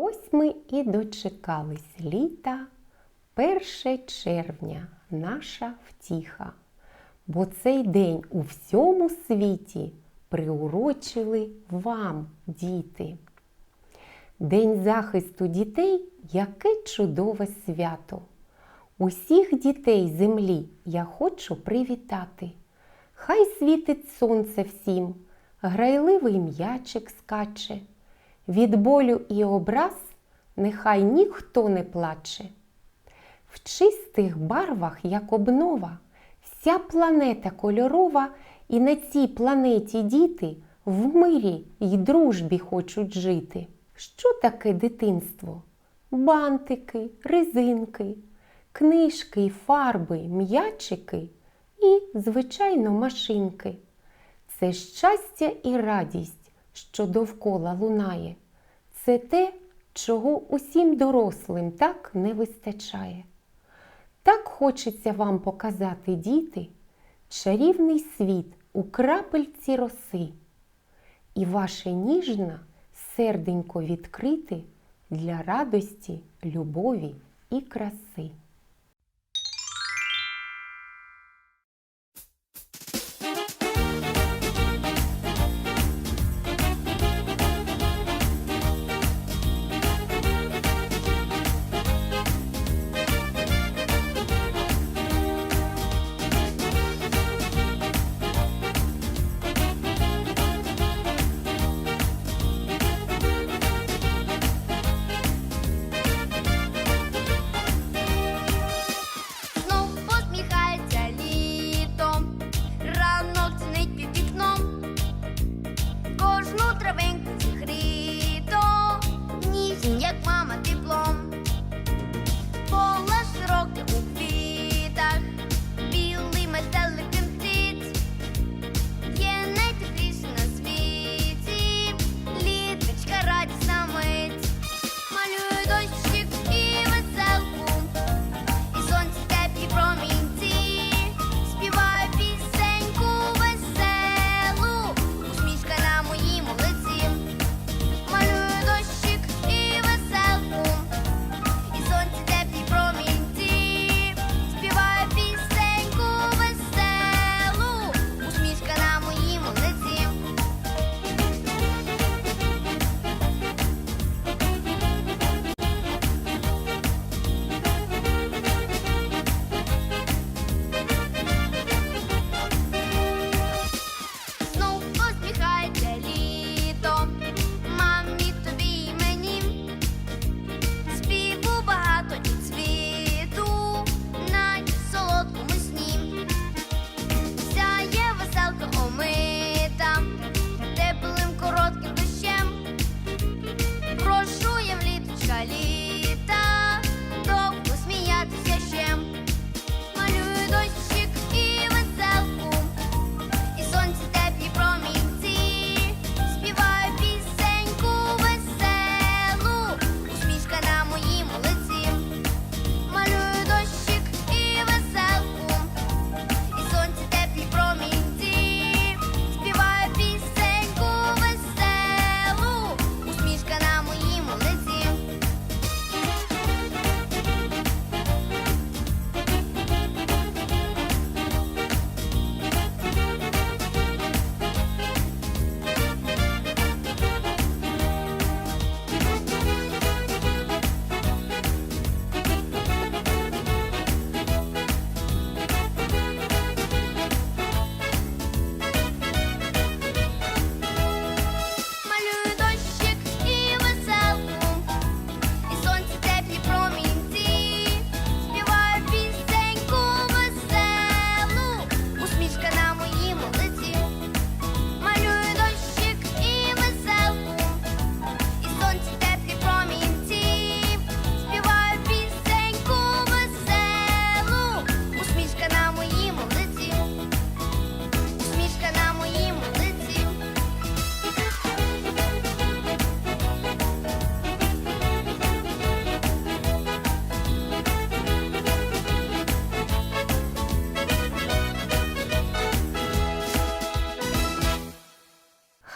Ось ми і дочекались літа, перше червня наша втіха, бо цей день у всьому світі приурочили вам, діти. День захисту дітей яке чудове свято. Усіх дітей землі я хочу привітати. Хай світить сонце всім, грайливий м'ячик скаче. Від болю і образ нехай ніхто не плаче. В чистих барвах, як обнова, вся планета кольорова, і на цій планеті діти в мирі й дружбі хочуть жити. Що таке дитинство? Бантики, резинки, книжки, фарби, м'ячики і, звичайно, машинки. Це щастя і радість, що довкола лунає. Це те, чого усім дорослим так не вистачає. Так хочеться вам показати, діти, чарівний світ у крапельці роси, і ваше ніжне серденько відкрити для радості, любові і краси. You.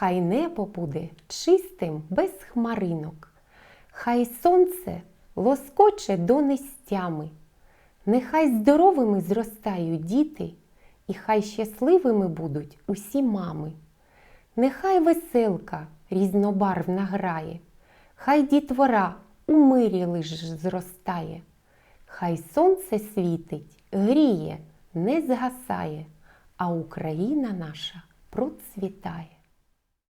Хай небо буде чистим без хмаринок, Хай сонце лоскоче донестями, нехай здоровими зростають діти, і хай щасливими будуть усі мами. Нехай веселка різнобарвна грає, хай дітвора у мирі лиш зростає, хай сонце світить, гріє, не згасає, а Україна наша процвітає.